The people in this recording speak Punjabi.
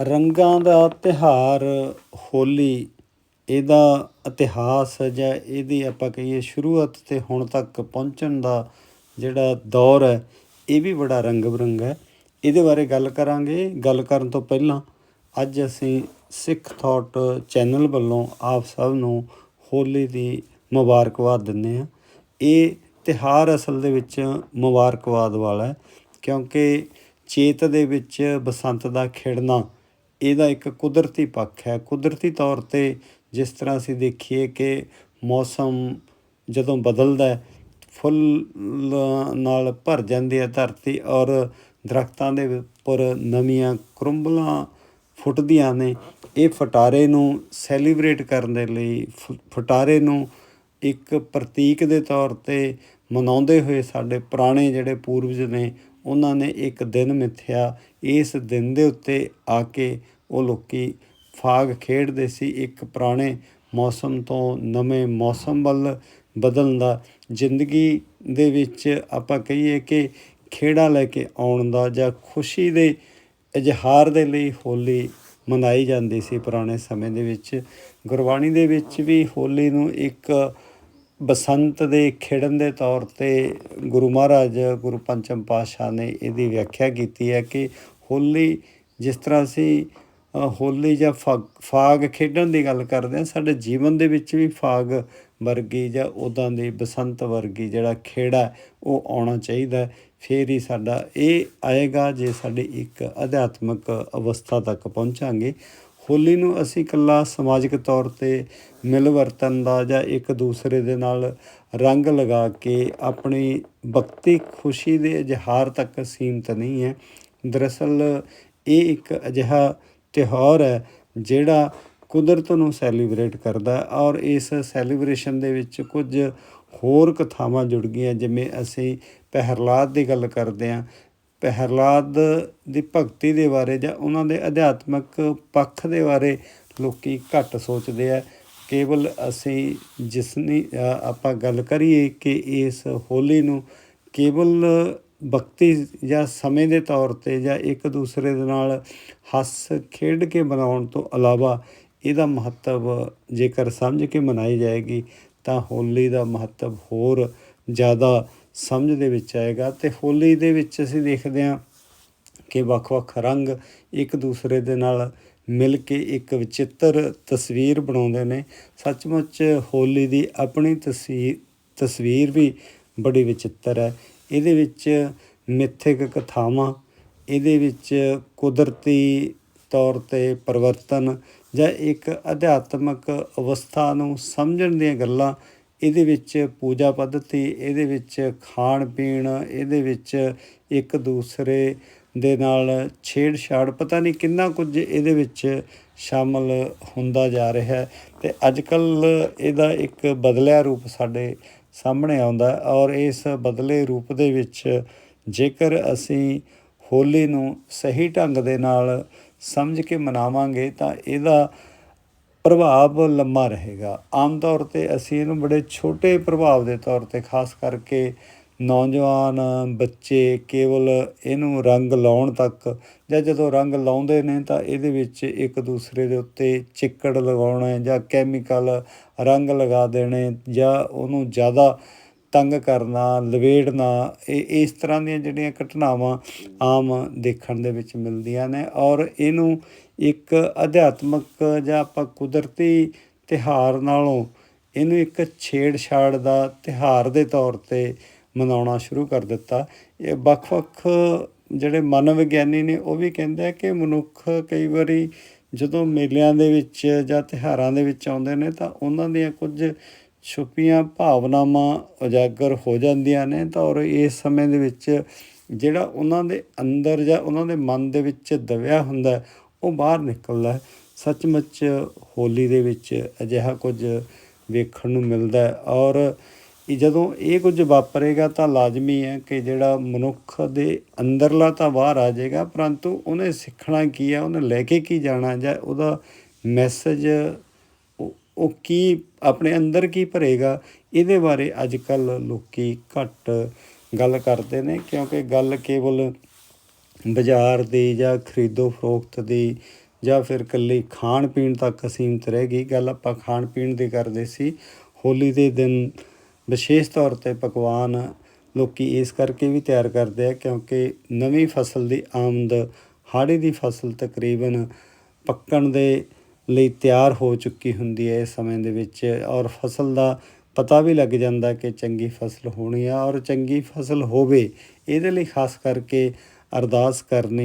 ਰੰਗਾਂ ਦਾ ਤਿਉਹਾਰ ਹੋਲੀ, ਇਹਦਾ ਇਤਿਹਾਸ ਜਾਂ ਇਹਦੀ ਆਪਾਂ ਕਹੀਏ ਸ਼ੁਰੂਆਤ ਤੇ ਹੁਣ ਤੱਕ ਪਹੁੰਚਣ ਦਾ ਜਿਹੜਾ ਦੌਰ ਹੈ, ਇਹ ਵੀ ਬੜਾ ਰੰਗ ਬਿਰੰਗਾ ਹੈ। ਇਹਦੇ ਬਾਰੇ ਗੱਲ ਕਰਾਂਗੇ। ਗੱਲ ਕਰਨ ਤੋਂ ਪਹਿਲਾਂ ਅੱਜ ਅਸੀਂ ਸਿੱਖ ਥਾਟ ਚੈਨਲ ਵੱਲੋਂ ਆਪ ਸਭ ਨੂੰ ਹੋਲੀ ਦੀ ਮੁਬਾਰਕਬਾਦ ਦਿੰਦੇ ਹਾਂ। ਇਹ ਤਿਉਹਾਰ ਅਸਲ ਦੇ ਵਿੱਚ ਮੁਬਾਰਕਬਾਦ ਵਾਲਾ ਕਿਉਂਕਿ ਚੇਤ ਦੇ ਵਿੱਚ ਬਸੰਤ ਦਾ ਖਿੜਨਾ ਇਹਦਾ ਇੱਕ ਕੁਦਰਤੀ ਪੱਖ ਹੈ। ਕੁਦਰਤੀ ਤੌਰ ਤੇ ਜਿਸ ਤਰ੍ਹਾਂ ਅਸੀਂ ਦੇਖੀਏ ਕਿ ਮੌਸਮ ਜਦੋਂ ਬਦਲਦਾ ਹੈ, ਫੁੱਲ ਨਾਲ ਭਰ ਜਾਂਦੀ ਹੈ ਧਰਤੀ ਔਰ ਦਰਖਤਾਂ ਦੇ ਉੱਪਰ ਨਵੀਆਂ ਕਰੁੰਬਲਾਂ ਫੁੱਟਦੀਆਂ ਨੇ, ਇਹ ਫਟਾਰੇ ਨੂੰ ਸੈਲੀਬ੍ਰੇਟ ਕਰਨ ਦੇ ਲਈ ਫ- ਫਟਾਰੇ ਨੂੰ ਇੱਕ ਪ੍ਰਤੀਕ ਦੇ ਤੌਰ ਤੇ ਮਨਾਉਂਦੇ ਹੋਏ ਸਾਡੇ ਪੁਰਾਣੇ ਜਿਹੜੇ ਪੂਰਵਜ ਨੇ ਉਹਨਾਂ ਨੇ ਇੱਕ ਦਿਨ ਮਿਥਿਆ, ਇਸ ਦਿਨ ਦੇ ਉੱਤੇ ਆ ਕੇ ਉਹ ਲੋਕੀ ਫਾਗ ਖੇਡਦੇ ਸੀ। ਇੱਕ ਪੁਰਾਣੇ ਮੌਸਮ ਤੋਂ ਨਵੇਂ ਮੌਸਮ ਵੱਲ ਬਦਲਣ ਦਾ, ਜ਼ਿੰਦਗੀ ਦੇ ਵਿੱਚ ਆਪਾਂ ਕਹੀਏ ਕਿ ਖੇੜਾ ਲੈ ਕੇ ਆਉਣ ਦਾ ਜਾਂ ਖੁਸ਼ੀ ਦੇ ਇਜ਼ਹਾਰ ਦੇ ਲਈ ਹੋਲੀ ਮਨਾਈ ਜਾਂਦੀ ਸੀ ਪੁਰਾਣੇ ਸਮੇਂ ਦੇ ਵਿੱਚ। ਗੁਰਬਾਣੀ ਦੇ ਵਿੱਚ ਵੀ ਹੋਲੀ ਨੂੰ ਇੱਕ ਬਸੰਤ ਦੇ ਖਿੜਨ ਦੇ ਤੌਰ ਤੇ ਗੁਰੂ ਮਹਾਰਾਜ ਗੁਰੂ ਪੰਚਮ ਪਾਤਸ਼ਾਹ ਨੇ ਇਹਦੀ ਵਿਆਖਿਆ ਕੀਤੀ ਹੈ ਕਿ ਹੋਲੀ ਜਿਸ ਤਰ੍ਹਾਂ ਅਸੀਂ ਹੋਲੀ ਜਾਂ ਫਾਗ ਫਾਗ ਖੇਡਣ ਦੀ ਗੱਲ ਕਰਦੇ ਹਾਂ ਸਾਡੇ ਜੀਵਨ ਦੇ ਵਿੱਚ ਵੀ ਫਾਗ ਵਰਗੀ ਜਾਂ ਉਦਾਂ ਦੀ ਬਸੰਤ ਵਰਗੀ ਜਿਹੜਾ ਖੇੜਾ ਹੈ, ਉਹ ਆਉਣਾ ਚਾਹੀਦਾ ਹੈ। ਫੇਰ ਹੀ ਸਾਡਾ ਇਹ ਆਏਗਾ ਜੇ ਸਾਡੀ ਇੱਕ ਅਧਿਆਤਮਕ ਅਵਸਥਾ ਤੱਕ ਪਹੁੰਚਾਂਗੇ ਹੋਲੀ ਨੂੰ ਅਸੀਂ ਇਕੱਲਾ ਸਮਾਜਿਕ ਤੌਰ ਤੇ ਮਿਲ ਵਰਤਨ ਦਾ ਜਾਂ ਇੱਕ ਦੂਸਰੇ ਦੇ ਨਾਲ ਰੰਗ ਲਗਾ ਕੇ ਆਪਣੀ ਭਗਤੀ, ਖੁਸ਼ੀ ਦੇ ਇਜ਼ਹਾਰ ਤੱਕ ਸੀਮਤ ਨਹੀਂ ਹੈ। ਦਰਅਸਲ ਇਹ ਇੱਕ ਅਜਿਹਾ ਤਿਉਹਾਰ ਹੈ ਜਿਹੜਾ ਕੁਦਰਤ ਨੂੰ ਸੈਲੀਬ੍ਰੇਟ ਕਰਦਾ ਔਰ ਇਸ ਸੈਲੀਬ੍ਰੇਸ਼ਨ ਦੇ ਵਿੱਚ ਕੁਝ ਹੋਰ ਕਥਾਵਾਂ ਜੁੜ ਗਈਆਂ, ਜਿਵੇਂ ਅਸੀਂ ਪਹਿਰਲਾਦ ਦੀ ਗੱਲ ਕਰਦੇ ਹਾਂ। ਪਹਿਰਲਾਦ ਦੀ ਭਗਤੀ ਦੇ ਬਾਰੇ ਜਾਂ ਉਹਨਾਂ ਦੇ ਅਧਿਆਤਮਕ ਪੱਖ ਦੇ ਬਾਰੇ ਲੋਕੀ ਘੱਟ ਸੋਚਦੇ ਆ। ਕੇਵਲ ਅਸੀਂ ਜਿਸਨੀ ਆਪਾਂ ਗੱਲ ਕਰੀਏ ਕਿ ਇਸ ਹੋਲੀ ਨੂੰ ਕੇਵਲ ਭਗਤੀ ਜਾਂ ਸਮੇਂ ਦੇ ਤੌਰ ਤੇ ਜਾਂ ਇੱਕ ਦੂਸਰੇ ਦੇ ਨਾਲ ਹੱਸ ਖੇਡ ਕੇ ਮਨਾਉਣ ਤੋਂ ਇਲਾਵਾ ਇਹਦਾ ਮਹੱਤਵ ਜੇਕਰ ਸਮਝ ਕੇ ਮਨਾਈ ਜਾਏਗੀ ਤਾਂ ਹੋਲੀ ਦਾ ਮਹੱਤਵ ਹੋਰ ਜ਼ਿਆਦਾ ਸਮਝ ਦੇ ਵਿੱਚ ਆਏਗਾ ਤੇ ਹੋਲੀ ਦੇ ਵਿੱਚ ਅਸੀਂ ਦੇਖਦੇ ਹਾਂ ਕਿ ਵੱਖ-ਵੱਖ ਰੰਗ ਇੱਕ ਦੂਸਰੇ ਦੇ ਨਾਲ ਮਿਲ ਕੇ ਇੱਕ ਵਿਚਿੱਤਰ ਤਸਵੀਰ ਬਣਾਉਂਦੇ ਨੇ। ਸੱਚਮੁੱਚ ਹੋਲੀ ਦੀ ਆਪਣੀ ਤਸਵੀਰ ਤਸਵੀਰ ਵੀ ਬੜੀ ਵਿਚਿੱਤਰ ਹੈ। ਇਹਦੇ ਵਿੱਚ ਮਿੱਥਿਕ ਕਥਾਵਾਂ, ਇਹਦੇ ਵਿੱਚ ਕੁਦਰਤੀ ਤੌਰ ਤੇ ਪਰਿਵਰਤਨ ਜਾਂ ਇੱਕ ਅਧਿਆਤਮਕ ਅਵਸਥਾ ਨੂੰ ਸਮਝਣ ਦੀਆਂ ਗੱਲਾਂ ਇਹਦੇ ਵਿੱਚ ਪੂਜਾ ਪੱਧਤੀ ਇਹਦੇ ਵਿੱਚ ਖਾਣ ਪੀਣ, ਇਹਦੇ ਵਿੱਚ ਇੱਕ ਦੂਸਰੇ ਦੇ ਨਾਲ ਛੇੜਛਾੜ, ਪਤਾ ਨਹੀਂ ਕਿੰਨਾ ਕੁਝ ਇਹਦੇ ਵਿੱਚ ਸ਼ਾਮਲ ਹੁੰਦਾ ਜਾ ਰਿਹਾ ਹੈ। ਤੇ ਅੱਜ ਕੱਲ ਇਹਦਾ ਇੱਕ ਬਦਲਿਆ ਰੂਪ ਸਾਡੇ ਸਾਹਮਣੇ ਆਉਂਦਾ ਔਰ ਇਸ ਬਦਲੇ ਰੂਪ ਦੇ ਵਿੱਚ ਜੇਕਰ ਅਸੀਂ ਹੋਲੀ ਨੂੰ ਸਹੀ ਢੰਗ ਦੇ ਨਾਲ ਸਮਝ ਕੇ ਮਨਾਵਾਂਗੇ ਤਾਂ ਇਹਦਾ ਪ੍ਰਭਾਵ ਲੰਮਾ ਰਹੇਗਾ। ਆਮ ਤੌਰ ਤੇ ਅਸੀਂ ਇਹਨੂੰ ਬੜੇ ਛੋਟੇ ਪ੍ਰਭਾਵ ਦੇ ਤੌਰ ਤੇ, ਖਾਸ ਕਰਕੇ ਨੌਜਵਾਨ ਬੱਚੇ ਕੇਵਲ ਇਹਨੂੰ ਰੰਗ ਲਾਉਣ ਤੱਕ ਜਾਂ ਜਦੋਂ ਰੰਗ ਲਾਉਂਦੇ ਨੇ ਤਾਂ ਇਹਦੇ ਵਿੱਚ ਇੱਕ ਦੂਸਰੇ ਦੇ ਉੱਤੇ ਚਿੱਕੜ ਲਗਾਉਣਾ ਜਾਂ ਕੈਮੀਕਲ ਰੰਗ ਲਗਾ ਦੇਣੇ ਜਾਂ ਉਹਨੂੰ ਜ਼ਿਆਦਾ ਤੰਗ ਕਰਨਾ, ਲਵੇੜਨਾ, ਇਹ, ਇਸ ਤਰ੍ਹਾਂ ਦੀਆਂ ਜਿਹੜੀਆਂ ਘਟਨਾਵਾਂ ਆਮ ਦੇਖਣ ਦੇ ਵਿੱਚ ਮਿਲਦੀਆਂ ਨੇ ਔਰ ਇਹਨੂੰ ਇੱਕ ਅਧਿਆਤਮਕ ਜਾਂ ਆਪਾਂ ਕੁਦਰਤੀ ਤਿਉਹਾਰ ਨਾਲੋਂ ਇਹਨੂੰ ਇੱਕ ਛੇੜਛਾੜ ਦਾ ਤਿਉਹਾਰ ਦੇ ਤੌਰ ਤੇ ਮਨਾਉਣਾ ਸ਼ੁਰੂ ਕਰ ਦਿੱਤਾ। ਇਹ ਵੱਖ-ਵੱਖ ਜਿਹੜੇ ਮਨੋਵਿਗਿਆਨੀ ਵਿਗਿਆਨੀ ਨੇ ਉਹ ਵੀ ਕਹਿੰਦੇ ਆ ਕਿ ਮਨੁੱਖ ਕਈ ਵਾਰੀ ਜਦੋਂ ਮੇਲਿਆਂ ਦੇ ਵਿੱਚ ਜਾਂ ਤਿਉਹਾਰਾਂ ਦੇ ਵਿੱਚ ਆਉਂਦੇ ਨੇ ਤਾਂ ਉਹਨਾਂ ਦੀਆਂ ਕੁਝ ਛੁਪੀਆਂ ਭਾਵਨਾਵਾਂ ਉਜਾਗਰ ਹੋ ਜਾਂਦੀਆਂ ਨੇ ਤਾਂ ਔਰ ਇਸ ਸਮੇਂ ਦੇ ਵਿੱਚ ਜਿਹੜਾ ਉਹਨਾਂ ਦੇ ਅੰਦਰ ਜਾਂ ਉਹਨਾਂ ਦੇ ਮਨ ਦੇ ਵਿੱਚ ਦਬਿਆ ਹੁੰਦਾ ਉਹ ਬਾਹਰ ਨਿਕਲਦਾ ਸੱਚਮੁੱਚ ਹੋਲੀ ਦੇ ਵਿੱਚ ਅਜਿਹਾ ਕੁਝ ਵੇਖਣ ਨੂੰ ਮਿਲਦਾ ਔਰ ਇਹ ਜਦੋਂ ਇਹ ਕੁਝ ਵਾਪਰੇਗਾ ਤਾਂ ਲਾਜ਼ਮੀ ਹੈ ਕਿ ਜਿਹੜਾ ਮਨੁੱਖ ਦੇ ਅੰਦਰਲਾ ਤਾਂ ਬਾਹਰ ਆ ਜਾਏਗਾ, ਪਰੰਤੂ ਉਹਨੇ ਸਿੱਖਣਾ ਕੀ ਹੈ, ਉਹਨੇ ਲੈ ਕੇ ਕੀ ਜਾਣਾ ਜਾਂ ਉਹਦਾ ਮੈਸੇਜ ਉਹ ਕੀ ਆਪਣੇ ਅੰਦਰ ਕੀ ਭਰੇਗਾ, ਇਹਦੇ ਬਾਰੇ ਅੱਜ ਕੱਲ ਲੋਕੀ ਘੱਟ ਗੱਲ ਕਰਦੇ ਨੇ, ਕਿਉਂਕਿ ਗੱਲ ਕੇਵਲ ਬਾਜ਼ਾਰ ਦੀ ਜਾਂ ਖਰੀਦੋ ਫਰੋਖਤ ਦੀ ਜਾਂ ਫਿਰ ਇਕੱਲੀ ਖਾਣ ਪੀਣ ਤੱਕ ਸੀਮਿਤ ਰਹਿ ਗਈ ਗੱਲ ਆਪਾਂ ਖਾਣ ਪੀਣ ਦੀ ਕਰਦੇ ਸੀ। ਹੋਲੀ ਦੇ ਦਿਨ ਵਿਸ਼ੇਸ਼ ਤੌਰ ਤੇ ਪਕਵਾਨ ਲੋਕੀ ਇਸ ਕਰਕੇ ਵੀ ਤਿਆਰ ਕਰਦੇ ਆ, ਕਿਉਂਕਿ ਨਵੀਂ ਫਸਲ ਦੀ ਆਮਦ ਹਾੜੀ ਦੀ ਫਸਲ ਤਕਰੀਬਨ ਪੱਕਣ ਦੇ ਲਈ ਤਿਆਰ ਹੋ ਚੁੱਕੀ ਹੁੰਦੀ ਹੈ ਇਸ ਸਮੇਂ ਦੇ ਵਿੱਚ ਔਰ ਫਸਲ ਦਾ ਪਤਾ ਵੀ ਲੱਗ ਜਾਂਦਾ ਕਿ ਚੰਗੀ ਫਸਲ ਹੋਣੀ ਆ ਔਰ ਚੰਗੀ ਫਸਲ ਹੋਵੇ, ਇਹਦੇ ਲਈ ਖਾਸ ਕਰਕੇ ਅਰਦਾਸ ਕਰਨੀ